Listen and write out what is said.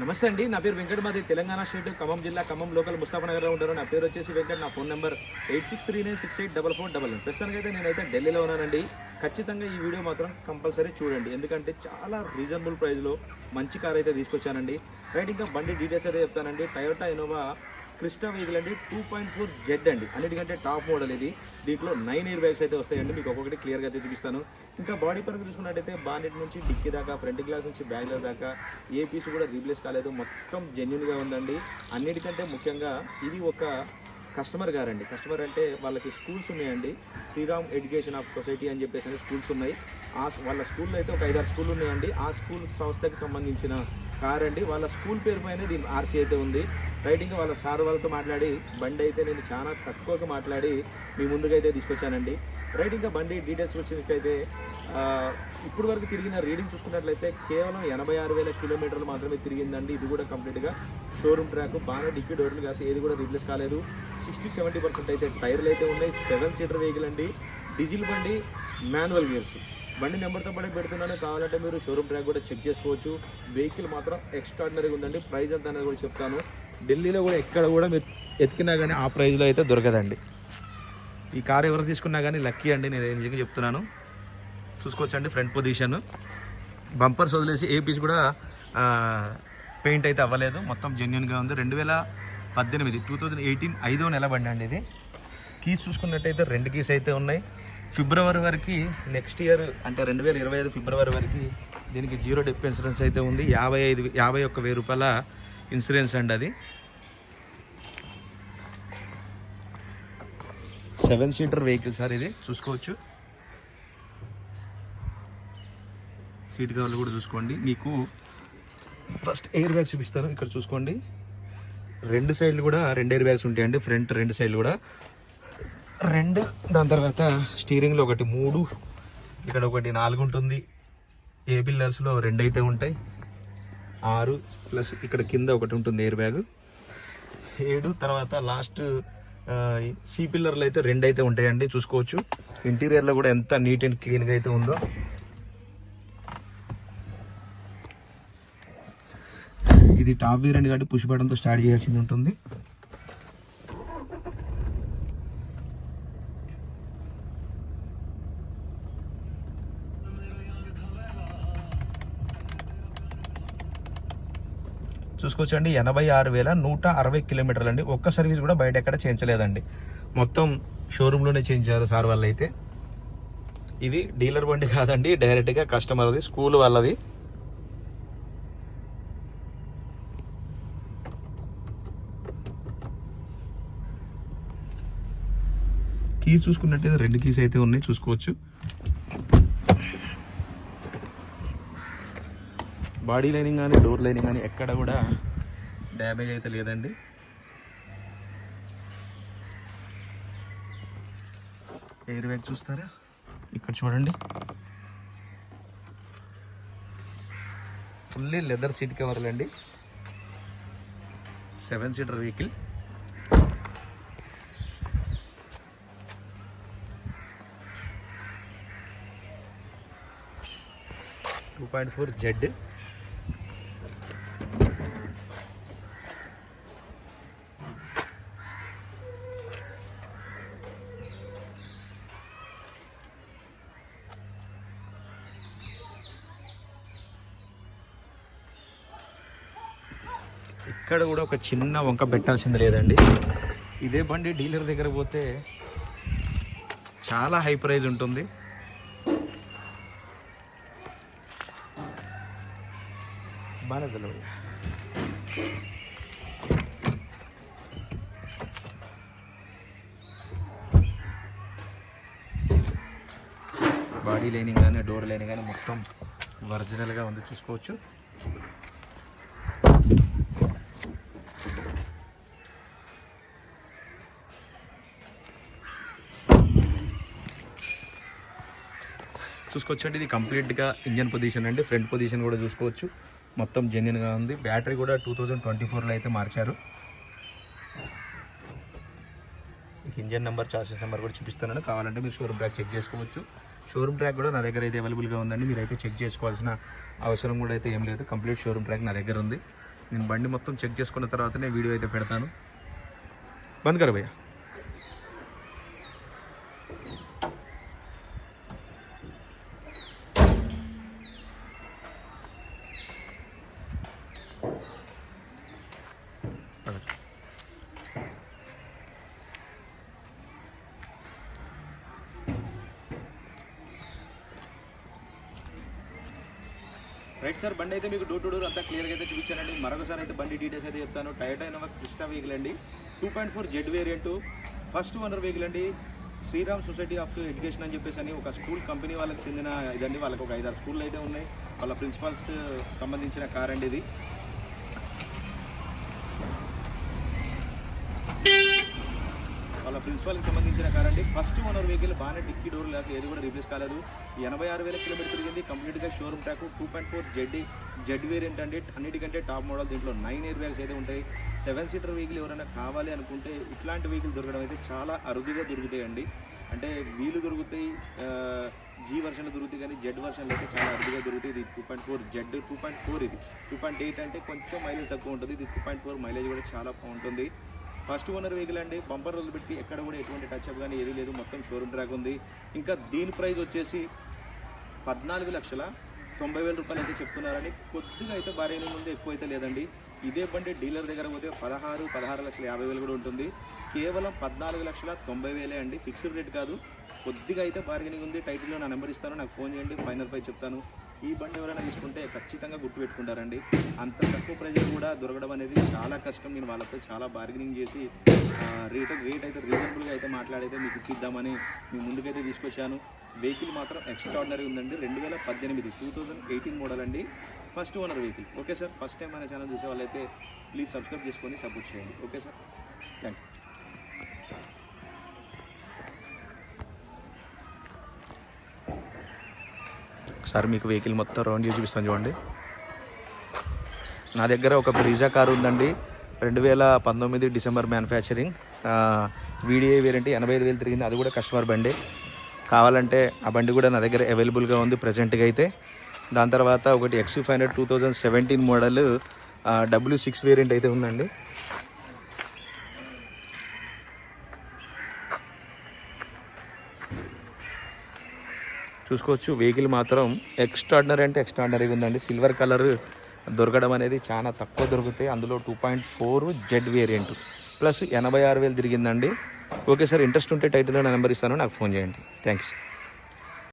నమస్తే అండి నా పేరు వెంకట మాది తెలంగాణ స్టేట్ ఖమ్మం జిల్లా ఖమ్మం లోకల్ ముస్తాఫనగర్లో ఉంటారు నా పేరు వచ్చేసి వెంకట నా phone number eight six three nine six eight double four double nine. ప్రస్తుతానికి అయితే నేనైతే ఢిల్లీలో ఉన్నానండి. ఖచ్చితంగా ఈ వీడియో మాత్రం కంపల్సరీ చూడండి. ఎందుకంటే చాలా రీజనబుల్ ప్రైస్లో మంచి కార్ అయితే తీసుకొచ్చానండి. రైట్ ఇంకా బండి డీటెయిల్స్ అయితే చెప్తానండి. టయోటా ఇనోవా క్రిస్టా వెహికల్ అండి. టూ పాయింట్ ఫోర్ జెడ్ అండి. అన్నిటికంటే టాప్ మోడల్ ఇది. దీంట్లో నైన్ ఇయర్ బ్యాగ్స్ అయితే వస్తాయండి. మీకు ఒక్కొక్కటి క్లియర్గా అయితే చూపిస్తాను. ఇంకా బాడీ పరంగా చూసుకున్నట్టయితే బానెట్ నుంచి డిక్కీ దాకా ఫ్రంట్ గ్లాస్ నుంచి బ్యాగ్ దాకా ఏ పీస్ కూడా రీప్లేస్ కాలేదు. మొత్తం జెన్యున్గా ఉందండి. అన్నిటికంటే ముఖ్యంగా ఇది ఒక కస్టమర్ గారండి. కస్టమర్ అంటే వాళ్ళకి స్కూల్స్ ఉన్నాయండి. శ్రీరామ్ ఎడ్యుకేషన్ ఆఫ్ సొసైటీ అని చెప్పేసి స్కూల్స్ ఉన్నాయి. ఆ వాళ్ళ స్కూల్లో అయితే ఒక ఐదారు స్కూల్ ఉన్నాయండి. ఆ స్కూల్ సంస్థకి సంబంధించిన కార్ అండి. వాళ్ళ స్కూల్ పేరు పైన దీని ఆర్సీ అయితే ఉంది. రైటింగ్ వాళ్ళ సార్ వాళ్ళతో మాట్లాడి బండి అయితే నేను చాలా తక్కువగా మాట్లాడి మీ ముందుకైతే తీసుకొచ్చానండి. రైటింగ్ బండి డీటెయిల్స్ వచ్చినట్టయితే ఇప్పుడు వరకు తిరిగిన రీడింగ్ చూసుకున్నట్లయితే కేవలం ఎనభై ఆరు వేల కిలోమీటర్లు మాత్రమే తిరిగిందండి. ఇది కూడా కంప్లీట్గా షోరూమ్ ట్రాక్. బాగా డిక్కీ డోర్లు కాసి ఏది కూడా రీప్లేస్ కాలేదు. సిక్స్టీ సెవెంటీ పర్సెంట్ అయితే టైర్లు అయితే ఉన్నాయి. సెవెన్ సీటర్ వెహికల్ అండి. డీజిల్ బండి మాన్యువల్ గేర్స్. బండి నెంబర్తో పాటు పెడుతున్నాను. కావాలంటే మీరు షోరూమ్ ట్రాక్ కూడా చెక్ చేసుకోవచ్చు. వెహికల్ మాత్రం ఎక్స్ట్రాడినరీగా ఉందండి. ప్రైజ్ ఎంత అనేది కూడా చెప్తాను. ఢిల్లీలో కూడా ఎక్కడ కూడా మీరు ఎతికినా కానీ ఆ ప్రైజ్లో అయితే దొరకదండి. ఈ కార్ ఎవరు తీసుకున్నా కానీ లక్కీ అండి. నేను నిజంగా చెప్తున్నాను. చూసుకోవచ్చండి ఫ్రంట్ పొజిషన్ బంపర్స్ వదిలేసి ఏ పీస్ కూడా పెయింట్ అయితే అవ్వలేదు. మొత్తం జెన్యున్గా ఉంది. రెండు వేల పద్దెనిమిది టూ థౌజండ్ ఎయిటీన్ ఐదో నెల బండి అండి ఇది. కీస్ చూసుకున్నట్టయితే రెండు కీస్ అయితే ఉన్నాయి. ఫిబ్రవరి వరకు నెక్స్ట్ ఇయర్ అంటే రెండు వేల ఇరవై ఐదు ఫిబ్రవరి వరకు దీనికి జీరో డెప్ ఇన్సూరెన్స్ అయితే ఉంది. యాభై ఐదు యాభై ఒక్క వెయ్యి రూపాయల ఇన్సూరెన్స్ అండి అది. సెవెన్ సీటర్ వెహికల్ సార్ ఇది. చూసుకోవచ్చు. సీట్ కవర్లు కూడా చూసుకోండి. మీకు ఫస్ట్ ఎయిర్ బ్యాగ్ చూపిస్తాను. ఇక్కడ చూసుకోండి. రెండు సైడ్లు కూడా రెండు ఎయిర్ బ్యాగ్స్ ఉంటాయండి. ఫ్రంట్ రెండు సైడ్లు కూడా. రెండు దాని తర్వాత స్టీరింగ్లో ఒకటి మూడు ఇక్కడ ఒకటి నాలుగు ఉంటుంది. ఏ పిల్లర్స్లో రెండు అయితే ఉంటాయి. ఆరు ప్లస్ ఇక్కడ కింద ఒకటి ఉంటుంది ఎయిర్ బ్యాగ్ ఏడు తర్వాత లాస్ట్ సి పిల్లర్లు అయితే రెండు అయితే ఉంటాయండి. చూసుకోవచ్చు. ఇంటీరియర్లో కూడా ఎంత నీట్ అండ్ క్లీన్గా అయితే ఉందో. ఇది టాప్ వేరియంట్ కాబట్టి పుష్ బటన్తో స్టార్ట్ చేయాల్సింది ఉంటుంది. చూసుకోవచ్చండి ఎనభై ఆరు వేల నూట అరవై కిలోమీటర్లు అండి. ఒక్క సర్వీస్ కూడా బయట ఎక్కడ చేయించలేదండి. మొత్తం షోరూంలోనే చేయించారు సార్ వాళ్ళు అయితే ఇది డీలర్ బండి కాదండి డైరెక్ట్గా కస్టమర్ది స్కూల్ వాళ్ళది. కీస్ చూసుకున్నట్టయితే రెండు కీస్ అయితే ఉన్నాయి చూసుకోవచ్చు. బాడీ లైనింగ్ కానీ డోర్ లైనింగ్ కానీ ఎక్కడ కూడా డ్యామేజ్ అయితే లేదండి. ఎయిర్ బ్యాగ్ చూస్తారా? ఇక్కడ చూడండి. ఫుల్లీ లెదర్ సీట్ కవర్లు అండి seven seater vehicle. Two point four Z. ఇక్కడ కూడా ఒక చిన్న వంక పెట్టాల్సింది లేదండి. ఇదే బండి డీలర్ దగ్గర పోతే చాలా హై ప్రైజ్ ఉంటుంది. బాగానే తెలియదు. బాడీ లైనింగ్ కానీ డోర్ లైనింగ్ కానీ మొత్తం ఒరిజినల్గా ఉంది చూసుకోవచ్చు. చూసుకోవచ్చు అండి ఇది కంప్లీట్గా ఇంజన్ పొజిషన్ అండి ఫ్రంట్ పొజిషన్ కూడా చూసుకోవచ్చు. మొత్తం జెన్యున్గా ఉంది. బ్యాటరీ కూడా టూ థౌజండ్ ట్వంటీ ఫోర్లో అయితే మార్చారు. మీకు ఇంజన్ నెంబర్ చార్జెస్ నెంబర్ కూడా చూపిస్తున్నాను. కావాలంటే మీరు షోరూమ్ ట్రాక్ చెక్ చేసుకోవచ్చు. షోరూమ్ ట్రాక్ కూడా నా దగ్గర అయితే అవైలబుల్గా ఉందండి. మీరు అయితే చెక్ చేసుకోవాల్సిన అవసరం కూడా అయితే ఏం లేదు. కంప్లీట్ షోరూమ్ ట్రాక్ నా దగ్గర ఉంది. నేను బండి మొత్తం చెక్ చేసుకున్న తర్వాతనే వీడియో అయితే పెడతాను. బంద్ కర్ భయ్యా. రైట్ సార్ బండి అయితే మీకు డోర్ టు డోర్ అంతా క్లియర్గా అయితే చూపించానండి. మరొకసారి అయితే బండి డీటెయిల్స్ అయితే చెప్తాను. టయోటా ఇన్నోవా క్రిస్టా వెహికల్ అండి. Two point four Z variant first owner vehicle అండి. శ్రీరామ్ సొసైటీ ఆఫ్ ఎడ్యుకేషన్ అని చెప్పేసి అని ఒక స్కూల్ కంపెనీ వాళ్ళకి చెందిన ఇదండి. వాళ్ళకి ఒక ఐదారు స్కూళ్ళు అయితే ఉన్నాయి. వాళ్ళ ప్రిన్సిపాల్స్ uh, సంబంధించిన కార్ అండి ఇది. వాళ్ళ ప్రిన్సిపాల్కి సంబంధించిన కార్ అండి. ఫస్ట్ ఓనర్ వెహికల్ బాగానే డిక్కీ డోర్ లేక ఏది కూడా రీప్లేస్ కాలేదు. ఎనభై ఆరు వేల కిలోమీటర్ తిరిగింది. కంప్లీట్గా showroom track two point four Z Z variant అండి. అన్నిటికంటే టాప్ మోడల్ దీంట్లో నైన్ ఎయిర్ బ్యాగ్స్ అయితే ఉంటాయి. సెవెన్ సీటర్ వెహికల్ ఎవరైనా కావాలి అనుకుంటే ఇట్లాంటి వెహికల్ దొరకడం అయితే చాలా అరుదుగా దొరుకుతాయండి అంటే వీలు దొరుకుతాయి జీ వర్షన్లు దొరుకుతాయి కానీ జెడ్ వర్షన్లు అయితే చాలా అరుదుగా దొరుకుతాయి. ఇది two point four Z two point four ఇది. టూ పాయింట్ ఎయిట్ అంటే కొంచెం మైలేజ్ తక్కువ ఉంటుంది. ఇది టూ పాయింట్ ఫోర్ మైలేజ్ కూడా చాలా బాగుంటుంది. ఫస్ట్ ఓనర్ వెహికల్ అండి. బంపర్ రోజులు పెట్టి ఎక్కడ కూడా ఎటువంటి టచ్ అప్ కానీ ఏది లేదు. మొత్తం షోరూమ్ ట్రాక్ ఉంది. ఇంకా దీని ప్రైస్ వచ్చేసి పద్నాలుగు లక్షల తొంభై వేల రూపాయలు అయితే చెప్తున్నారని కొద్దిగా అయితే భారీ ముందు ఎక్కువ అయితే లేదండి. ఇదే బండి డీలర్ దగ్గర పోతే పదహారు పదహారు లక్షల యాభై వేలు కూడా ఉంటుంది. కేవలం పద్నాలుగు లక్షల తొంభై వేలే అండి. ఫిక్స్డ్ రేట్ కాదు. కొద్దిగా అయితే బార్గెనింగ్ ఉంది. టైటిల్లో నా నెంబర్ ఇస్తాను. నాకు ఫోన్ చేయండి. ఫైనల్ పై చెప్తాను. ఈ బండి ఎవరైనా తీసుకుంటే ఖచ్చితంగా గుర్తుపెట్టుకుంటారండి. అంత తక్కువ ప్రజలు కూడా దొరకడం అనేది చాలా కష్టం. నేను వాళ్ళతో చాలా బార్గెనింగ్ చేసి రేట్ రేట్ అయితే రీజనబుల్గా అయితే మాట్లాడైతే మీకు ఇప్పిద్దామని మీ ముందుకైతే తీసుకొచ్చాను. వెహికల్ మాత్రం ఎక్స్ట్రాడినరీ ఉందండి. రెండు వేల పద్దెనిమిది టూ థౌజండ్ ఎయిటీన్ మోడల్ అండి. First owner vehicle okay sir first time మన ఛానల్ చూసే వాళ్ళైతే ప్లీజ్ సబ్స్క్రైబ్ చేసుకొని సపోర్ట్ చేయండి. ఓకే సార్ థ్యాంక్ యూ ఒకసారి మీకు వెహికల్ మొత్తం రౌండ్ చేసి చూపిస్తాను చూడండి. నా దగ్గర ఒక బ్రీజా కారు ఉందండి. రెండు వేల పంతొమ్మిది డిసెంబర్ మ్యానుఫ్యాక్చరింగ్. వీడియో వేరంటే ఎనభై ఐదు వేలు తిరిగింది. అది కూడా కస్టమర్ బండి. కావాలంటే ఆ బండి కూడా నా దగ్గర అవైలబుల్గా ఉంది ప్రజెంట్గా అయితే. దాని తర్వాత ఒకటి X five hundred two thousand seventeen model W six variant అయితే ఉందండి. చూసుకోవచ్చు. వెహికల్ మాత్రం ఎక్స్ట్రాడినరీ అంటే ఎక్స్ట్రాడినరీగా ఉందండి. సిల్వర్ కలర్ దొరకడం అనేది చాలా తక్కువ దొరుకుతాయి. అందులో two point four Z variant plus ఎనభై ఆరు వేలు తిరిగిందండి. ఓకే సార్ ఇంట్రెస్ట్ ఉంటే టైటిల్లో నా నెంబర్ ఇస్తాను. నాకు ఫోన్ చేయండి. Thank you sir